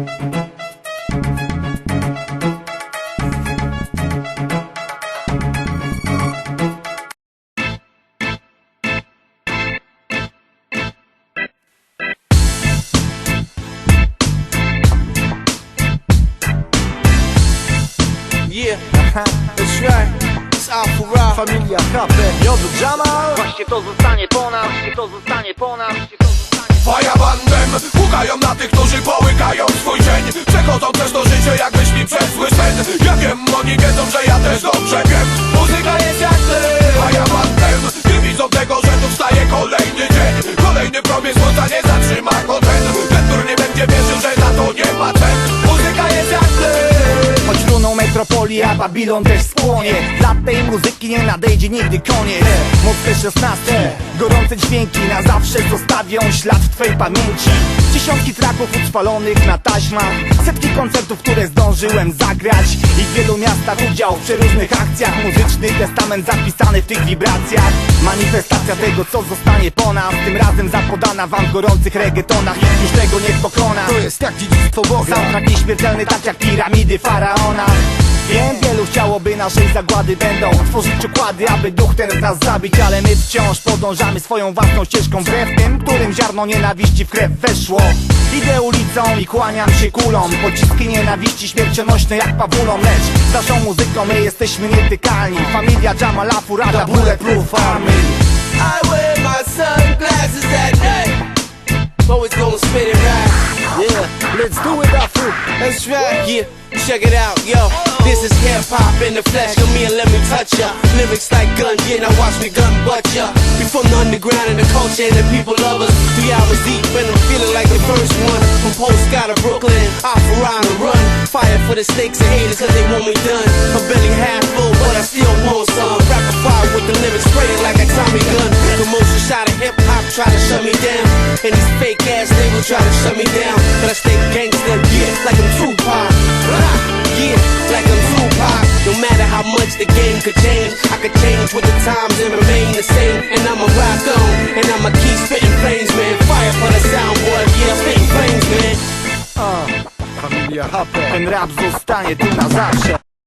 Yeah, that's right. It's. Familia HP, Jodu Jamal Właśnie to zostanie po nas, właśnie to zostanie po nas, właśnie to zostanie Fajabandem Pukają na oni wiedzą, że ja też dobrze wiem. Muzyka jest jak ty Fajabandem Nie widzą tego, że tu wstaje kolejny dzień. Kolejny promień słońca nie zatrzyma go ten. Ten, który nie będzie wierzył, że za to nie ma cen. Muzyka jest jak ty. Choć runą metropolii, a Babilon też skłonie. Dla tej muzyki nie nadejdzie nigdy koniec. Mocne 16, gorące dźwięki Na zawsze zostawią ślad w twojej pamięci Dziesiątki traków utrwalonych na taśmach. Setki koncertów, które zdążyłem zagrać. I w wielu miastach udział w przeróżnych akcjach. Muzyczny testament zapisany w tych wibracjach. Manifestacja tego, co zostanie po nas. Tym razem zapodana wam w gorących reggaetonach. Już tego nie pokona. To jest jak dziedzictwo Boga. Soundtrack nieśmiertelny, tak jak piramidy faraona Wiem, wielu chciałoby naszej zagłady będą Tworzyć układy, aby duch ten z nas zabić Ale my wciąż podążamy swoją własną ścieżką. Wbrew tym, którym ziarno nienawiści w krew weszło. Idę ulicą i kłaniam się kulą. Pociski nienawiści śmiercionośne jak pawulą. Lecz z naszą muzyką my jesteśmy nietykalni. Familia Jamala Furada Bulletproof Army. I wear my sunglasses at night. Always gonna spit it right. Yeah, let's do it Afu. That's right. Yeah, check it out, yo. This is hip hop in the flesh. Come here, let me touch ya. Lyrics like gun, yeah, now watch me gun butt ya. We from the underground and the culture and the people love us. Three hours deep and I'm feeling like the first one. From Postcard to Brooklyn, off around the run. Fire for the snakes and haters cause they want me done. I'm belly half full, but I still want some. Rapid fire with the lyrics spraying like a Tommy gun. Commotion shot of hip hop try to shut me down. And these fake ass labels try to shut me down. But I stay matter how much the game could change, I could change with the times and remain the same. And I'ma rock on, and I'ma keep spitting flames, man. Fire for the soundboy, yeah, spitting flames, man. Uh, familia HP Ten rap zostanie tu na zawsze